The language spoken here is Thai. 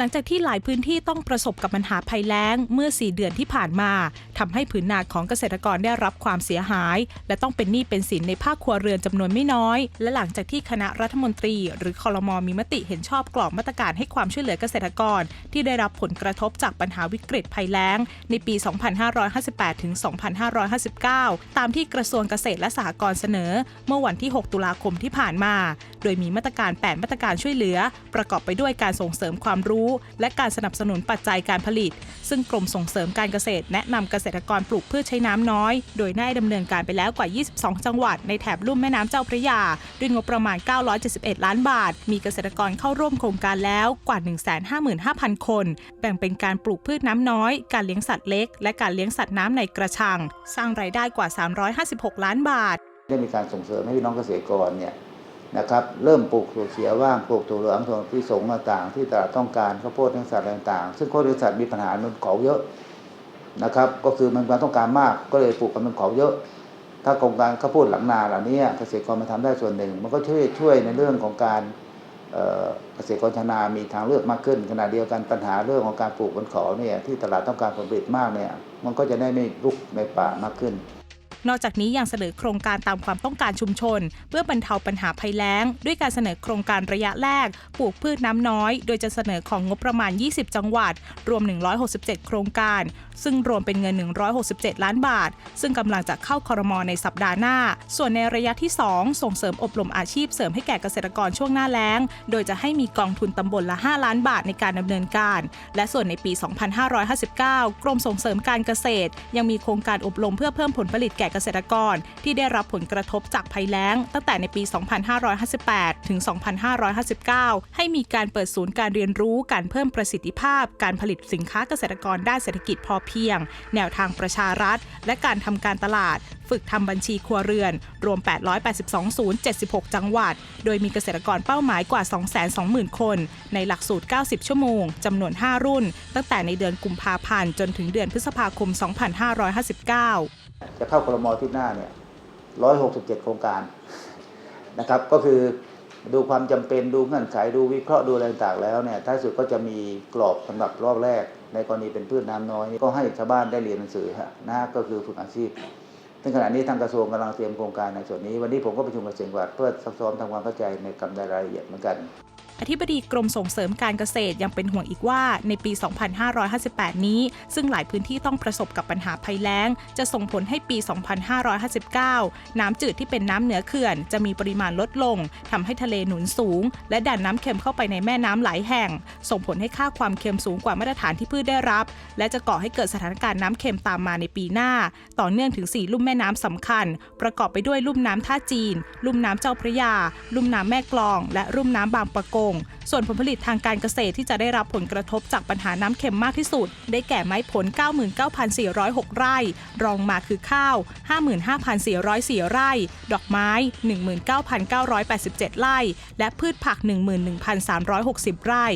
หลังจากที่หลายพื้นที่ต้องประสบกับปัญหาภัยแล้งเมื่อ 4 เดือนที่ผ่านมา ทำให้ผืนนาของเกษตรกรได้รับความเสียหาย และต้องเป็นหนี้เป็นสินในภาคครัวเรือนจำนวนไม่น้อย และหลังจากที่คณะรัฐมนตรี หรือคอรมอมีมติเห็นชอบกรอบมาตรการให้ความช่วยเหลือเกษตรกร ที่ได้รับผลกระทบจากปัญหาวิกฤตภัยแล้ง ในปี 2558 ถึง 2559 ตามที่กระทรวงเกษตรและสหกรณ์เสนอ เมื่อวันที่ 6 ตุลาคมที่ผ่านมา โดยมีมาตรการ 8 มาตรการช่วยเหลือ ประกอบไปด้วยการส่งเสริมความรู้ และการสนับสนุนปัจจัยการผลิต ซึ่งกรมส่งเสริมการเกษตรแนะนำเกษษตรกรปลูกพืชใช้น้ำน้อย โดยได้ดำเนินการไปแล้วกว่า 22 จังหวัด ในแถบลุ่มแม่น้ำเจ้าพระยา ด้วยงบประมาณ 971 ล้านบาท มีเกษตรกรเข้าร่วมโครงการแล้วกว่า 155,000 คน แบ่งเป็นการปลูกพืชน้ำน้อย การเลี้ยงสัตว์เล็ก และการเลี้ยงสัตว์น้ำในกระชัง สร้างรายได้กว่า 356 ล้านบาท ได้มีการส่งเสริมให้พี่น้องเกษตรกรเนี่ยนะครับเริ่มปลูกถั่วเขียวว่างปลูกถั่วเหลืองถั่วที่สงต่างๆ ที่ตลาดต้องการข้าวโพดเนื้อสัตว์ต่างๆ ซึ่งข้าวโพดเนื้อสัตว์มีปัญหามันเขาเยอะ นะครับ ก็คือมันความต้องการมากก็เลยปลูกกันเป็นเขาเยอะ ถ้าโครงการข้าวโพดหลังนาเหล่านี้เกษตรกรมาทำได้ส่วนหนึ่ง มันก็ช่วยช่วยในเรื่องของการเกษตรกรชนามีทางเลือกมากขึ้น ขณะเดียวกันปัญหาเรื่องของการปลูกบนเขาเนี่ยที่ตลาดต้องการผลผลิตมากเนี่ยมันก็จะได้ไม่ลุกในป่ามากขึ้น นอกจากนี้ยังเสนอโครงการตามความต้องการชุมชน เพื่อบรรเทาปัญหาภัยแล้ง ด้วยการเสนอโครงการระยะแรก ปลูกพืชน้ำน้อย โดยจะเสนอของงบประมาณ 20 จังหวัด รวม 167 โครงการ ซึ่งรวมเป็นเงิน 167 ล้านบาท ซึ่งกำลังจะเข้าคอรมอในสัปดาห์หน้า ส่วนในระยะที่ 2 ส่งเสริมอบรมอาชีพเสริมให้แก่เกษตรกรช่วงหน้าแล้ง โดยจะให้มีกองทุนตำบลละ 5 ล้านบาทในการดำเนินการ และส่วนในปี 2559 กรมส่งเสริมการเกษตร ยังมีโครงการอบรมเพื่อเพิ่มผลผลิตแก่เกษตรกรที่ได้รับผลกระทบจากภัยแล้ง ตั้งแต่ในปี 2558 ถึง 2559 ให้มีการเปิดศูนย์การเรียนรู้การเพิ่มประสิทธิภาพ การผลิตสินค้าเกษตรกรด้านเศรษฐกิจพอเพียง แนวทางประชารัฐ และการทำการตลาด ฝึกทำบัญชีครัวเรือน รวม 882 ศูนย์ 76 จังหวัด โดยมีเกษตรกรเป้าหมายกว่า 220,000 คน ในหลักสูตร 90 ชั่วโมงจำนวน 5 รุ่น ตั้งแต่ในเดือนกุมภาพันธ์จนถึงเดือนพฤษภาคม 2559 จะเข้าครมอที่หน้าเนี่ยร้อยหกสิบเจ็ดโครงการนะครับ ก็คือดูความจำเป็นดูเงื่อนไขดูวิเคราะห์ดูอะไรต่างๆแล้วเนี่ยท้ายสุดก็จะมีกรอบสำหรับรอบแรก ในกรณีเป็นพืชน้ำน้อย ก็ให้ชาวบ้านได้เรียนหนังสือฮะนะก็คือฝึกอาชีพซึ่งขณะนี้ทางกระทรวงกำลังเตรียมโครงการในส่วนนี้ วันนี้ผมก็ประชุมกับเสียงวัดเพื่อซักซ้อมทำความเข้าใจในกำในรายละเอียดเหมือนกัน อธิบดีกรมส่งเสริมการเกษตรยังเป็นห่วงอีกว่า ในปี 2558 นี้ ซึ่งหลายพื้นที่ต้องประสบกับปัญหาภัยแล้ง จะส่งผลให้ปี 2559 น้ำจืดที่เป็นน้ำเหนือเขื่อน จะมีปริมาณลดลงทำให้ทะเลหนุนสูง และดันน้ำเค็มเข้าไปในแม่น้ำหลายแห่ง ส่งผลให้ค่าความเค็มสูงกว่ามาตรฐานที่พืชได้รับ และจะก่อให้เกิดสถานการณ์น้ำเค็มตามมาในปีหน้า ต่อเนื่องถึง 4 ลุ่มแม่น้ำสำคัญ ประกอบไปด้วยลุ่มน้ำท่าจีน ลุ่มน้ำเจ้าพระยา ลุ่มน้ำแม่กลอง และลุ่มน้ำบางปะกง ส่วนผลผลิตทางการเกษตรที่จะได้รับผลกระทบจากปัญหาน้ำเค็มมากที่สุด ได้แก่ไม้ผล 99,406 ไร่ รองมาคือข้าว 55,404 ไร่ ดอกไม้ 19,987 ไร่ และพืชผัก 11,360 ไร่